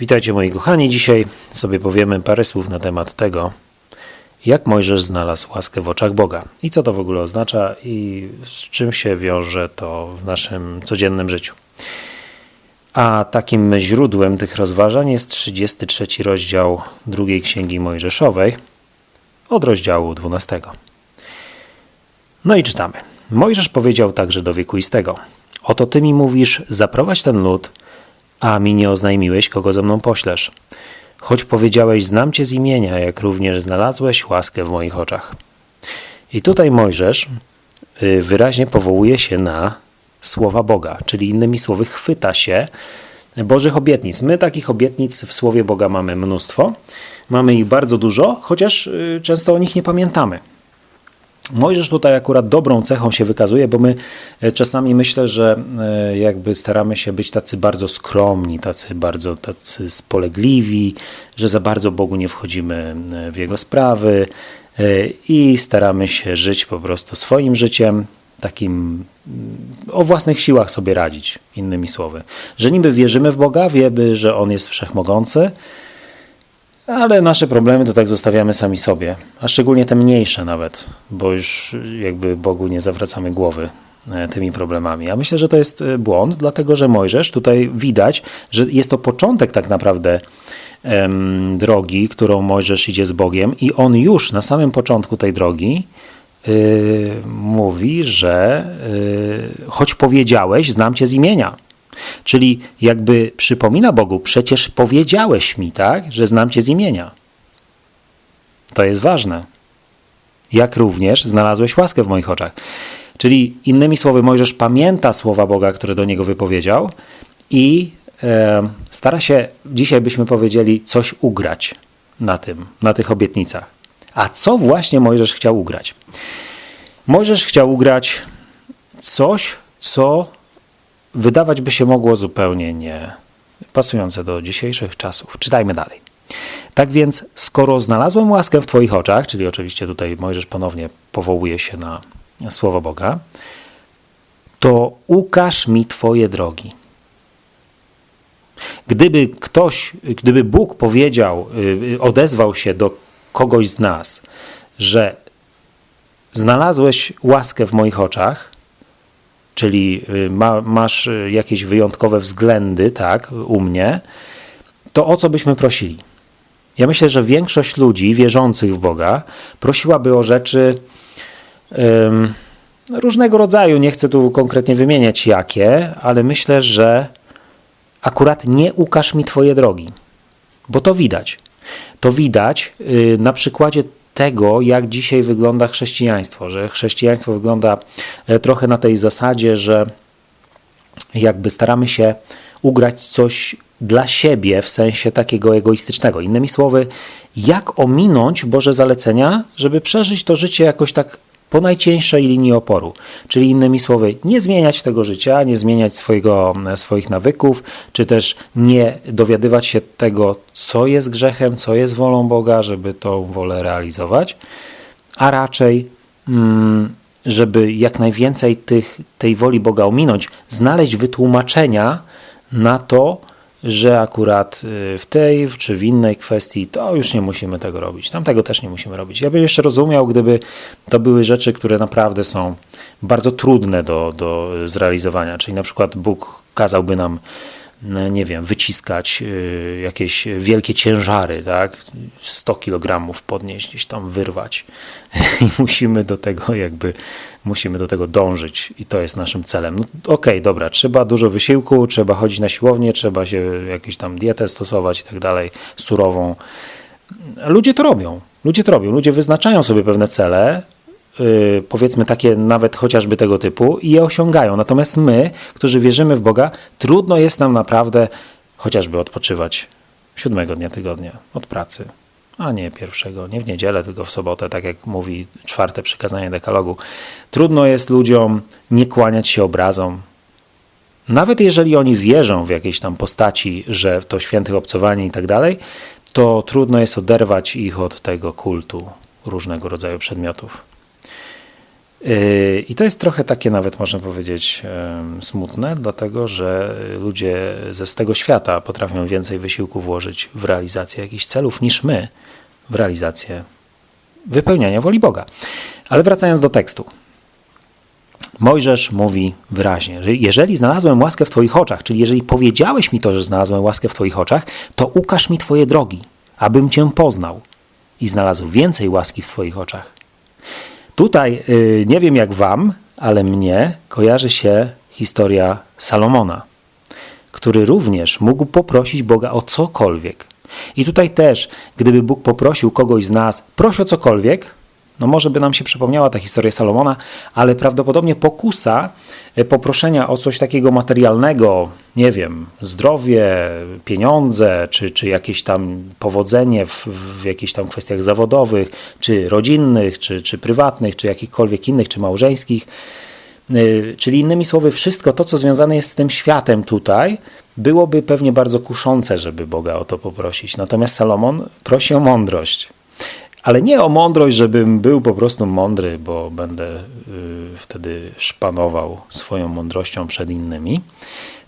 Witajcie moi kochani. Dzisiaj sobie powiemy parę słów na temat tego, jak Mojżesz znalazł łaskę w oczach Boga i co to w ogóle oznacza i z czym się wiąże to w naszym codziennym życiu. A takim źródłem tych rozważań jest 33 rozdział drugiej Księgi Mojżeszowej od rozdziału 12. No i czytamy. Mojżesz powiedział także do wiekuistego: Oto ty mi mówisz, zaprowadź ten lud, a mi nie oznajmiłeś, kogo ze mną poślesz. Choć powiedziałeś, znam cię z imienia, jak również znalazłeś łaskę w moich oczach. I tutaj Mojżesz y, wyraźnie powołuje się na słowa Boga, czyli innymi słowy, chwyta się Bożych obietnic. My takich obietnic w Słowie Boga mamy mnóstwo. Mamy ich bardzo dużo, chociaż y, często o nich nie pamiętamy. Mojżesz tutaj akurat dobrą cechą się wykazuje, bo my e, czasami myślę, że e, jakby staramy się być tacy bardzo skromni, tacy bardzo tacy spolegliwi, że za bardzo Bogu nie wchodzimy e, w Jego sprawy i staramy się żyć po prostu swoim życiem, takim mm, o własnych siłach sobie radzić, innymi słowy. Że niby wierzymy w Boga, wiemy, że On jest wszechmogący, ale nasze problemy to tak zostawiamy sami sobie, a szczególnie te mniejsze nawet, bo już jakby Bogu nie zawracamy głowy e, tymi problemami. Ja myślę, że to jest e, błąd, dlatego że Mojżesz tutaj widać, że jest to początek tak naprawdę em, drogi, którą Mojżesz idzie z Bogiem i on już na samym początku tej drogi yy, mówi, że choć powiedziałeś, znam cię z imienia. Czyli jakby przypomina Bogu, przecież powiedziałeś mi, tak, że znam cię z imienia. To jest ważne. Jak również znalazłeś łaskę w moich oczach. Czyli innymi słowy, Mojżesz pamięta słowa Boga, które do niego wypowiedział i e, stara się, dzisiaj byśmy powiedzieli, coś ugrać na tym, na tych obietnicach. A co właśnie Mojżesz chciał ugrać? Mojżesz chciał ugrać coś, co wydawać by się mogło zupełnie nie pasujące do dzisiejszych czasów. Czytajmy dalej. Tak więc, skoro znalazłem łaskę w Twoich oczach, czyli oczywiście tutaj Mojżesz ponownie powołuje się na słowo Boga, to ukaż mi Twoje drogi. Gdyby ktoś, gdyby Bóg powiedział, y, odezwał się do kogoś z nas, że znalazłeś łaskę w moich oczach, czyli y, ma, masz y, jakieś wyjątkowe względy, tak, u mnie, to o co byśmy prosili? Ja myślę, że większość ludzi wierzących w Boga prosiłaby o rzeczy um, różnego rodzaju. Nie chcę tu konkretnie wymieniać jakie, ale myślę, że akurat nie ukaż mi Twoje drogi, bo to widać. To widać y, na przykładzie tego, jak dzisiaj wygląda chrześcijaństwo, że chrześcijaństwo wygląda e, trochę na tej zasadzie, że jakby staramy się ugrać coś dla siebie w sensie takiego egoistycznego. Innymi słowy, jak ominąć Boże zalecenia, żeby przeżyć to życie jakoś tak po najcieńszej linii oporu. Czyli innymi słowy, nie zmieniać tego życia, nie zmieniać swojego, swoich nawyków, czy też nie dowiadywać się tego, co jest grzechem, co jest wolą Boga, żeby tą wolę realizować, a raczej, mm, żeby jak najwięcej tych, tej woli Boga ominąć, znaleźć wytłumaczenia na to, że akurat y, w tej czy w innej kwestii to już nie musimy tego robić. Tam tego też nie musimy robić. Ja bym jeszcze rozumiał, gdyby to były rzeczy, które naprawdę są bardzo trudne do, do zrealizowania. Czyli na przykład Bóg kazałby nam nie wiem, wyciskać y, jakieś wielkie ciężary, tak? 100 kg podnieść, gdzieś tam wyrwać. I musimy do tego jakby, musimy do tego dążyć i to jest naszym celem. No, Okej, okay, dobra, trzeba dużo wysiłku, trzeba chodzić na siłownię, trzeba się jakąś tam dietę stosować i tak dalej, surową. Ludzie to robią. Ludzie to robią. Ludzie wyznaczają sobie pewne cele, powiedzmy takie nawet chociażby tego typu i je osiągają. Natomiast my, którzy wierzymy w Boga, trudno jest nam naprawdę chociażby odpoczywać siódmego dnia tygodnia od pracy, a nie pierwszego, nie w niedzielę, tylko w sobotę, tak jak mówi czwarte przykazanie dekalogu. Trudno jest ludziom nie kłaniać się obrazom. Nawet jeżeli oni wierzą w jakieś tam postaci, że to świętych obcowanie i tak dalej, to trudno jest oderwać ich od tego kultu różnego rodzaju przedmiotów. Yy, I to jest trochę takie nawet można powiedzieć smutne, dlatego że ludzie ze z tego świata potrafią więcej wysiłku włożyć w realizację jakichś celów niż my w realizację wypełniania woli Boga. Ale wracając do tekstu. Mojżesz mówi wyraźnie, że jeżeli znalazłem łaskę w Twoich oczach, czyli jeżeli powiedziałeś mi to, że znalazłem łaskę w Twoich oczach, to ukaż mi Twoje drogi, abym Cię poznał i znalazł więcej łaski w Twoich oczach. Tutaj y, nie wiem jak Wam, ale mnie kojarzy się historia Salomona, który również mógł poprosić Boga o cokolwiek. I tutaj też, gdyby Bóg poprosił kogoś z nas, proś o cokolwiek, no może by nam się przypomniała ta historia Salomona, ale prawdopodobnie pokusa e, poproszenia o coś takiego materialnego, nie wiem, zdrowie, pieniądze, czy, czy jakieś tam powodzenie w, w jakichś tam kwestiach zawodowych, czy rodzinnych, czy, czy prywatnych, czy jakichkolwiek innych, czy małżeńskich, Y, Czyli innymi słowy, wszystko to, co związane jest z tym światem tutaj, byłoby pewnie bardzo kuszące, żeby Boga o to poprosić. Natomiast Salomon prosi o mądrość. Ale nie o mądrość, żebym był po prostu mądry, bo będę y, wtedy szpanował swoją mądrością przed innymi,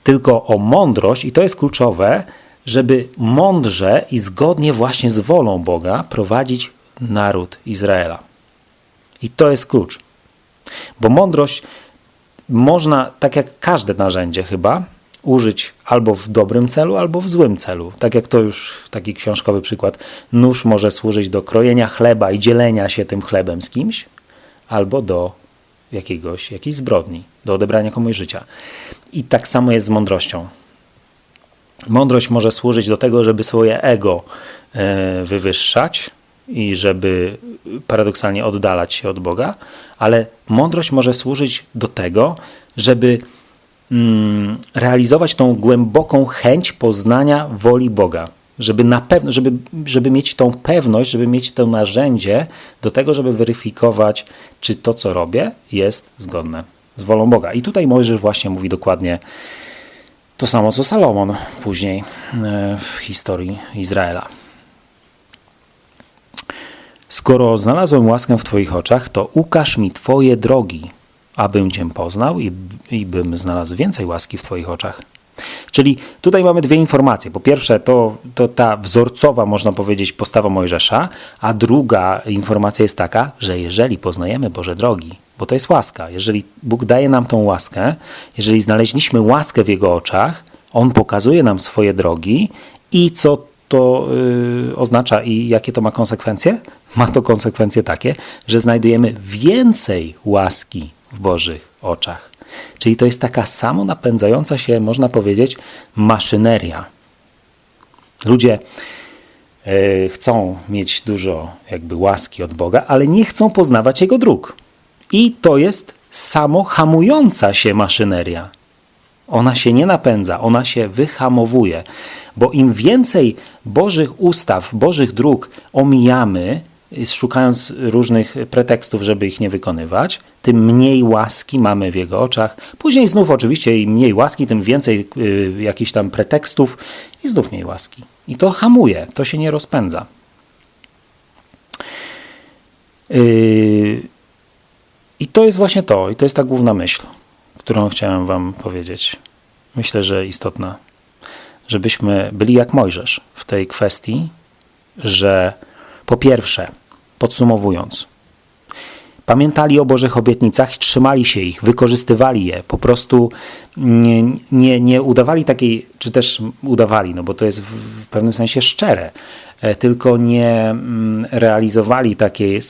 tylko o mądrość, i to jest kluczowe, żeby mądrze i zgodnie właśnie z wolą Boga prowadzić naród Izraela. I to jest klucz. Bo mądrość można, tak jak każde narzędzie chyba, użyć albo w dobrym celu, albo w złym celu. Tak jak to już taki książkowy przykład. Nóż może służyć do krojenia chleba i dzielenia się tym chlebem z kimś, albo do jakiegoś, jakiejś zbrodni, do odebrania komuś życia. I tak samo jest z mądrością. Mądrość może służyć do tego, żeby swoje ego e, wywyższać i żeby paradoksalnie oddalać się od Boga, ale mądrość może służyć do tego, żeby realizować tą głęboką chęć poznania woli Boga. Żeby, na pewno, żeby, żeby mieć tą pewność, żeby mieć to narzędzie do tego, żeby weryfikować, czy to, co robię, jest zgodne z wolą Boga. I tutaj Mojżesz właśnie mówi dokładnie to samo, co Salomon później e, w historii Izraela. Skoro znalazłem łaskę w Twoich oczach, to ukaż mi Twoje drogi, abym Cię poznał i, i bym znalazł więcej łaski w Twoich oczach. Czyli tutaj mamy dwie informacje. Po pierwsze, to, to ta wzorcowa, można powiedzieć, postawa Mojżesza, a druga informacja jest taka, że jeżeli poznajemy Boże drogi, bo to jest łaska, jeżeli Bóg daje nam tą łaskę, jeżeli znaleźliśmy łaskę w Jego oczach, On pokazuje nam swoje drogi i co to yy, oznacza i jakie to ma konsekwencje? Ma to konsekwencje takie, że znajdujemy więcej łaski w Bożych oczach. Czyli to jest taka samo napędzająca się, można powiedzieć, maszyneria. Ludzie yy, chcą mieć dużo jakby łaski od Boga, ale nie chcą poznawać Jego dróg. I to jest samo hamująca się maszyneria. Ona się nie napędza, ona się wyhamowuje, bo im więcej Bożych ustaw, Bożych dróg omijamy, szukając różnych pretekstów, żeby ich nie wykonywać, tym mniej łaski mamy w jego oczach. Później znów oczywiście im mniej łaski, tym więcej y, jakichś tam pretekstów i znów mniej łaski. I to hamuje, to się nie rozpędza. Yy, I to jest właśnie to, i to jest ta główna myśl którą chciałem Wam powiedzieć. Myślę, że istotna, żebyśmy byli jak Mojżesz w tej kwestii, że po pierwsze, podsumowując, pamiętali o Bożych obietnicach, trzymali się ich, wykorzystywali je, po prostu nie, nie, nie udawali takiej, czy też udawali, no bo to jest w, w pewnym sensie szczere, e, tylko nie mm, realizowali takiej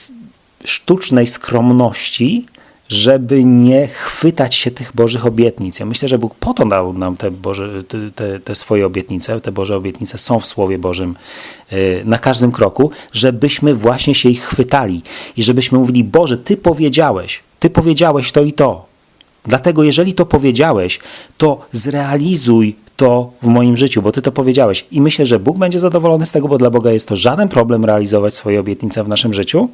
sztucznej skromności, żeby nie chwytać się tych Bożych obietnic. Ja myślę, że Bóg po to dał nam te, Boże, te, te swoje obietnice. Te Boże obietnice są w Słowie Bożym y, na każdym kroku, żebyśmy właśnie się ich chwytali i żebyśmy mówili, Boże, Ty powiedziałeś, Ty powiedziałeś to i to. Dlatego, jeżeli to powiedziałeś, to zrealizuj to w moim życiu, bo Ty to powiedziałeś. I myślę, że Bóg będzie zadowolony z tego, bo dla Boga jest to żaden problem realizować swoje obietnice w naszym życiu.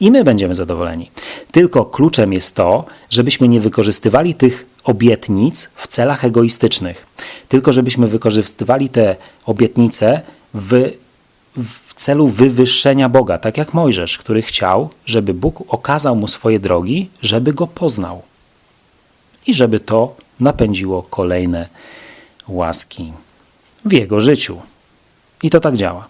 I my będziemy zadowoleni. Tylko kluczem jest to, żebyśmy nie wykorzystywali tych obietnic w celach egoistycznych, tylko żebyśmy wykorzystywali te obietnice w w celu wywyższenia Boga, tak jak Mojżesz, który chciał, żeby Bóg okazał mu swoje drogi, żeby go poznał i żeby to napędziło kolejne łaski w jego życiu. I to tak działa.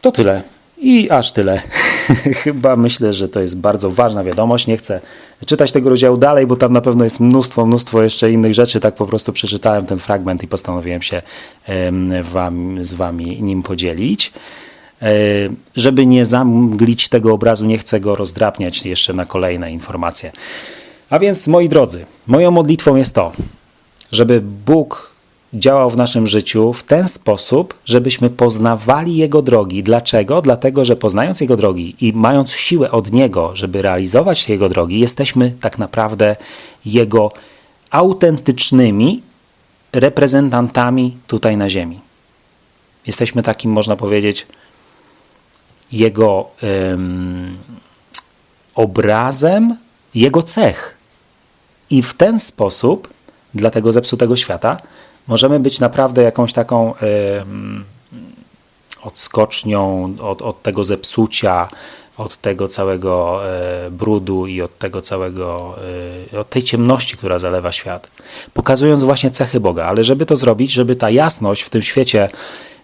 To tyle. I aż tyle. Chyba myślę, że to jest bardzo ważna wiadomość. Nie chcę czytać tego rozdziału dalej, bo tam na pewno jest mnóstwo, mnóstwo jeszcze innych rzeczy. Tak po prostu przeczytałem ten fragment i postanowiłem się wam, z wami nim podzielić. E, Żeby nie zamglić tego obrazu, nie chcę go rozdrapniać jeszcze na kolejne informacje. A więc, moi drodzy, moją modlitwą jest to, żeby Bóg działał w naszym życiu w ten sposób, żebyśmy poznawali Jego drogi. Dlaczego? Dlatego, że poznając Jego drogi i mając siłę od Niego, żeby realizować Jego drogi, jesteśmy tak naprawdę Jego autentycznymi reprezentantami tutaj na Ziemi. Jesteśmy takim, można powiedzieć, Jego em, obrazem Jego cech. I w ten sposób dla tego zepsutego świata możemy być naprawdę jakąś taką odskocznią od, od tego zepsucia, od tego całego e, brudu i od tego całego, e, od tej ciemności, która zalewa świat. Pokazując właśnie cechy Boga. Ale żeby to zrobić, żeby ta jasność w tym świecie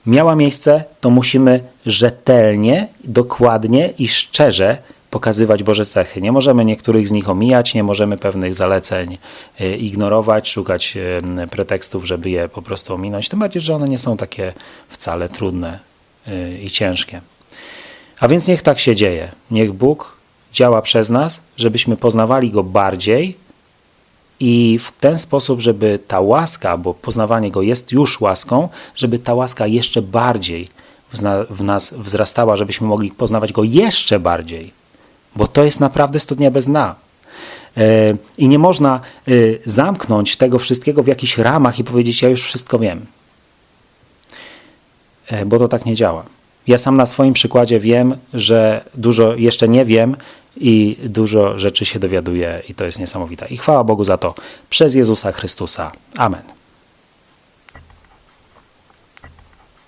miała miejsce, to musimy rzetelnie, dokładnie i szczerze pokazywać Boże cechy. Nie możemy niektórych z nich omijać, nie możemy pewnych zaleceń e, ignorować, szukać e, pretekstów, żeby je po prostu ominąć. Tym bardziej, że one nie są takie wcale trudne e, i ciężkie. A więc niech tak się dzieje. Niech Bóg działa przez nas, żebyśmy poznawali Go bardziej i w ten sposób, żeby ta łaska, bo poznawanie Go jest już łaską, żeby ta łaska jeszcze bardziej w nas wzrastała, żebyśmy mogli poznawać Go jeszcze bardziej, bo to jest naprawdę studnia bez dna. E, I nie można e, zamknąć tego wszystkiego w jakichś ramach i powiedzieć, ja już wszystko wiem. E, Bo to tak nie działa. Ja sam na swoim przykładzie wiem, że dużo jeszcze nie wiem i dużo rzeczy się dowiaduję i to jest niesamowite. I chwała Bogu za to przez Jezusa Chrystusa. Amen.